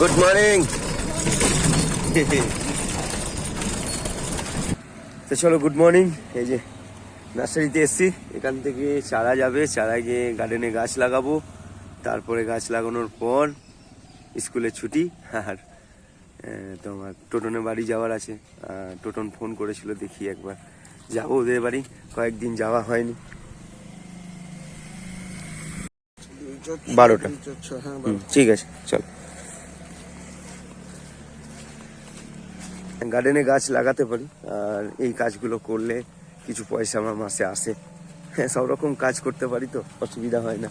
Good morning তো চলো good morning এই যে নার্সারিতে এসছি। এখান থেকে চারা যাবে। চারায় গিয়ে গার্ডেনে গাছ লাগাবো। তারপরে গাছ লাগানোর পর স্কুলে ছুটি। আর তোমার টোটনের বাড়ি যাওয়ার আছে। টোটন ফোন করেছিল দেখি একবার যাব ওদের বাড়ি। কয়েকদিন যাওয়া হয়নি। বারোটা। হ্যাঁ ঠিক আছে চল। গার্ডেনে গাছ লাগাতে পারি, আর এই কাজগুলো করলে কিছু পয়সা আমার মাসে আসে। হ্যাঁ সব রকম কাজ করতে পারি তো, অসুবিধা হয় না।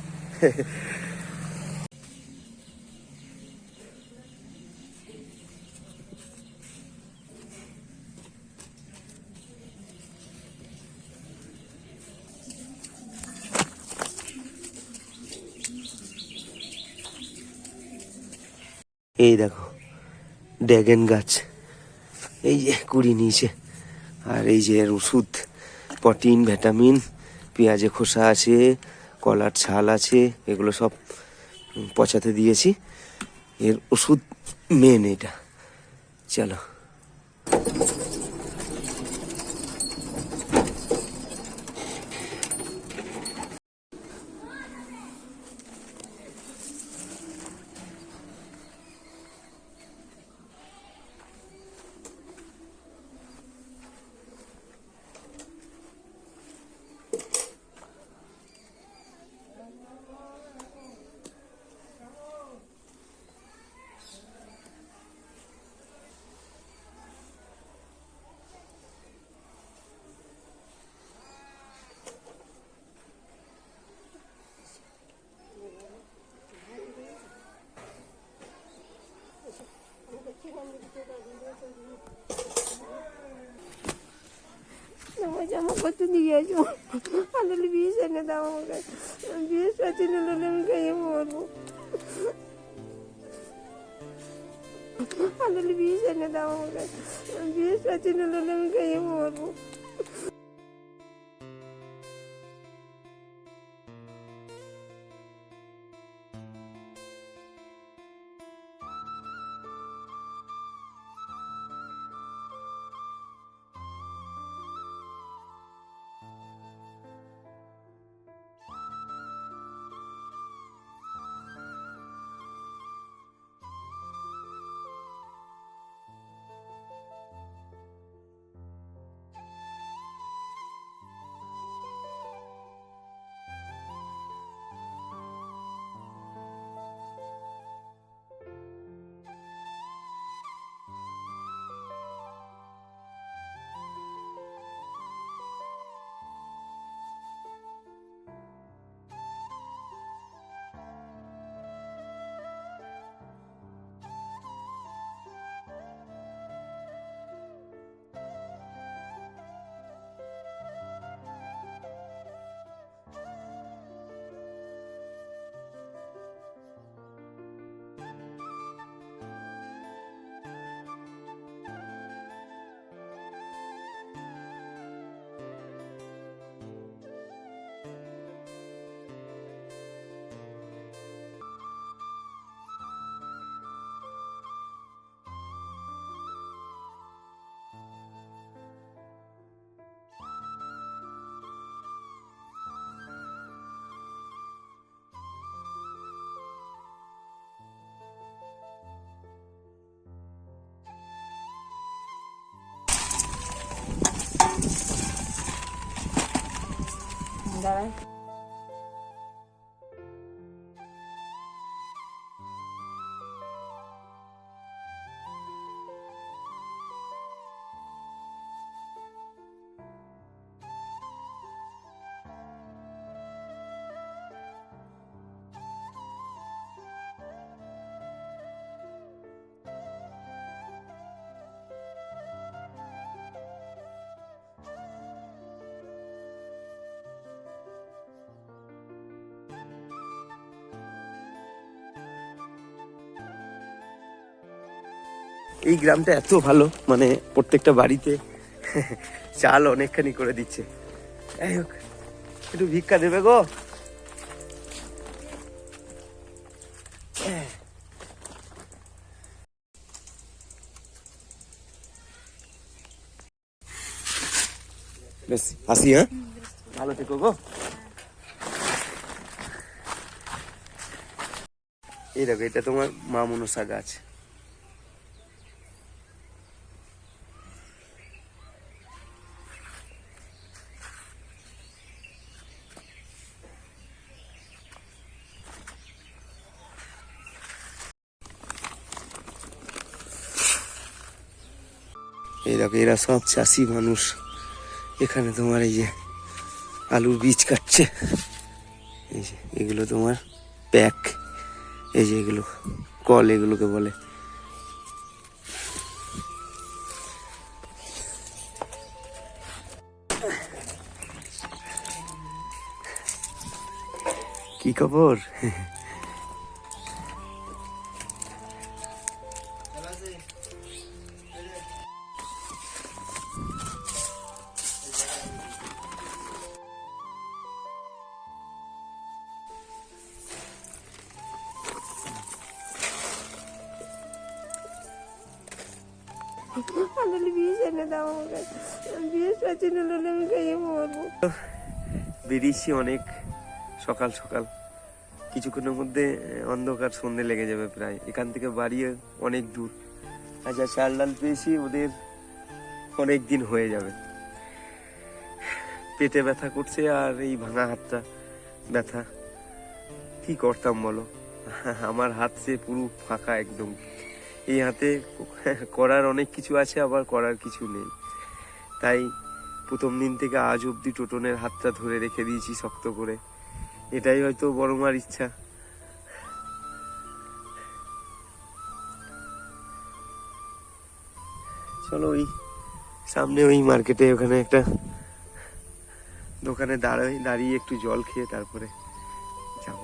এই দেখো ড্যাগন গাছ। এই যে কুড়ি নিয়েছে। আর এই যে এর ওষুধ, প্রোটিন, ভিটামিন, পেঁয়াজে খোসা আছে, কলার ছাল আছে, এগুলো সব পচাতে দিয়েছি। এর ওষুধ মেন এটা। চলো। আমার জামা কত দিয়ে আসব আলুলি বিষ এনে দাও আমাকে বিষ পাচ্ছি না হলে আমি খেয়ে মরবো আলুলি বিষ এনে দাও আমাকে বিষ পাচ্ছি না হলে আমি খেয়ে মরবো দাঁড়ায় এই গ্রামটা এত ভালো মানে প্রত্যেকটা বাড়িতে চাল অনেকখানি করে দিচ্ছে। যাই হোক, একটু ভিক্ষা দেবে গো। বেশ আসি হ্যাঁ? ভালো থেকো গো। এই দেখো, এটা তোমার মা মনসা আছে দেখো, এরা সব চাষি মানুষ। এখানে তোমার এই যে আলুর বীজ কাটছে। এই যে, এগুলো তোমার প্যাক। এই যে এগুলো, কল এগুলোকে বলে। কি খবর? বেরিয়েছি অনেক, সকাল সকাল। কিছুক্ষণের মধ্যে অন্ধকার সন্ধে লেগে যাবে প্রায়। এখান থেকে বাড়িয়ে অনেক দূর। আচ্ছা চাল ডাল পেয়েছি, ওদের অনেক দিন হয়ে যাবে। পেটে ব্যথা করছে আর এই ভাঙা হাতটা ব্যথা। কি করতাম বলো? আমার হাত সে পুরো ফাঁকা একদম। এই হাতে করার অনেক কিছু আছে, আবার করার কিছু নেই। তাই প্রথম দিন থেকে আজ অব্দি টোটনের হাতটা ধরে রেখে দিয়েছি শক্ত করে। এটাই হয়তো বড় মার ইচ্ছা। চলো ওই সামনে ওই মার্কেটে ওখানে একটা দোকানে দাঁড়াই, দাঁড়িয়ে একটু জল খেয়ে তারপরে যাব।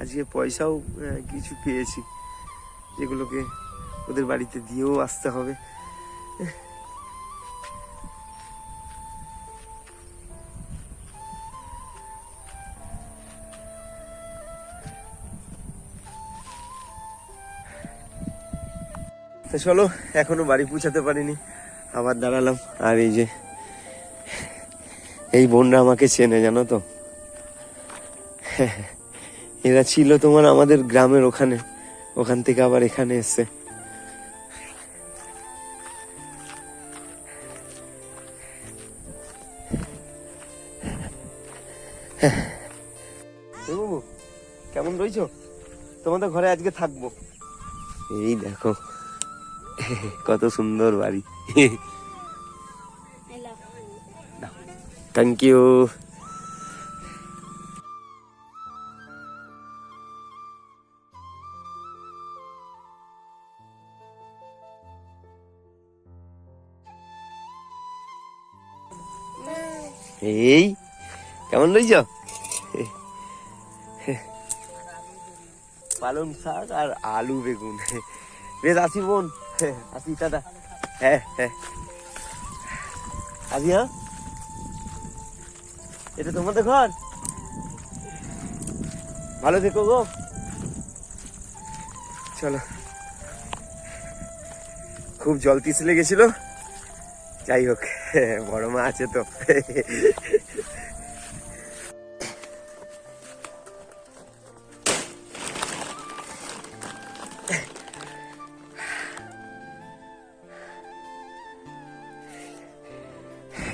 আজকে পয়সাও কিছু পেয়েছি, যেগুলোকে ওদের বাড়িতে দিয়েও আসতে হবে। তো চলো, এখনও বাড়ি পৌঁছাতে পারিনি, আবার দাঁড়ালাম। আর এই যে, এই বোনরা আমাকে চেনে, জানো তো? এরা ছিল তোমার আমাদের গ্রামের ওখানে। ওখান থেকে আবার এখানে এসছে। বাবু, কেমন রয়েছো তোমাদের ঘরে আজকে থাকব। এই দেখো কত সুন্দর বাড়ি। থ্যাংক ইউ এই, কেমন রয়েছ পালং শাক আর আলু বেগুন। বেশ, আসি বোন। আসি দাদা হ্যাঁ হ্যাঁ। আসি হ্যাঁ। এটা তোমাদের ঘর? ভালো থেকো গো। চলো। খুব জল পিছলে গেছিল। যাই হোক। বড় মা আছে তো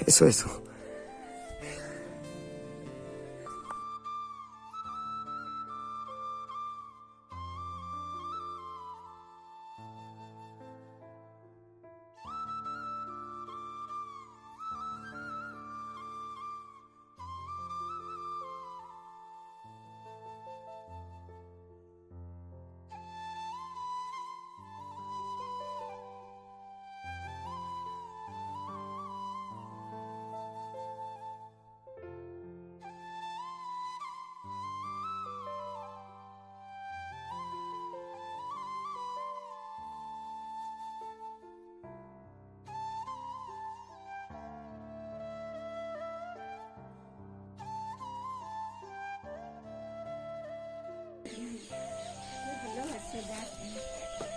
এসো এসো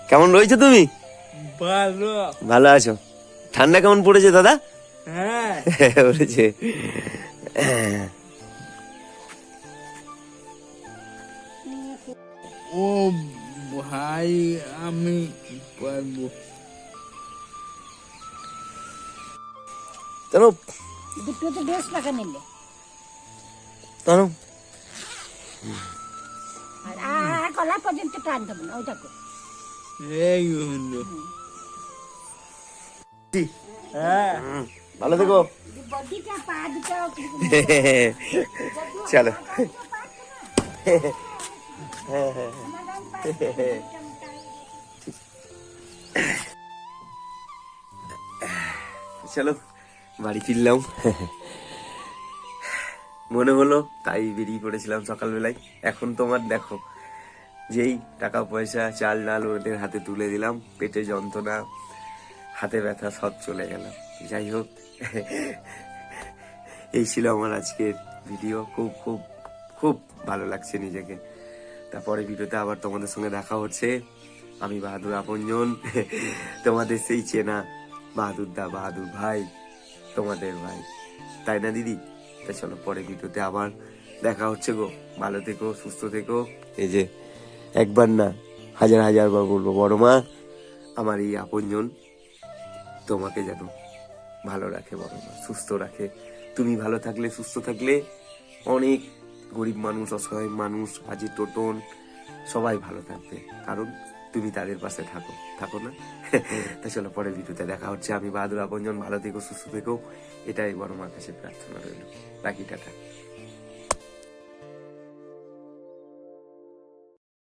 কেমন রয়েছে তুমি? ভালো। ভালো আছো। ঠান্ডা কেমন পড়েছে দাদা? হ্যাঁ। পড়েছে। ও ভাই আমি পারব। জানো দুটো তো টাকা নিলে। জানো আর কলা পর্যন্ত টান দেবো না ওইটা কর। এই হ্যাঁ। ভালো থেকো। চলো। চলো বাড়ি ফিরলাম। মনে হলো তাই বেরিয়ে পড়েছিলাম সকালবেলায়। এখন তোমার দেখো। যেই টাকা পয়সা চাল ডাল ওদের হাতে তুলে দিলাম, পেটে যন্ত্রণা, হাতে ব্যথা সব চলে গেল। যাই হোক, এই ছিল আমার আজকের ভিডিও। খুব খুব খুব ভালো লাগছে নিজেকে। তারপরে ভিডিওতে আবার তোমাদের সঙ্গে দেখা হচ্ছে। আমি বাহাদুর আপনজন। তোমাদের সেই চেনা বাহাদুর দা, বাহাদুর ভাই, তোমাদের ভাই। তাই না, দিদি? তা চলো পরে ভিডিওতে আবার দেখা হচ্ছে গো। ভালো থেকো, সুস্থ থেকো। এই যে একবার না হাজার হাজার বার বলব বড় মা আমার এই আপনজন তোমাকে যেন ভালো রাখে বড় মা সুস্থ রাখে। তুমি ভালো থাকলে সুস্থ থাকলে অনেক গরিব মানুষ অসহায় মানুষ আজি টোটন সবাই ভালো থাকবে। কারণ তুমি তাদের পাশে থাকো থাকো না? তা চলো পরের ভিডিওতে দেখা হচ্ছে। আমি বাহাদুর আপনজন ভালো থেকো সুস্থ থেকো। এটাই বড় মার কাছে প্রার্থনা রইল। বাকি টাটা।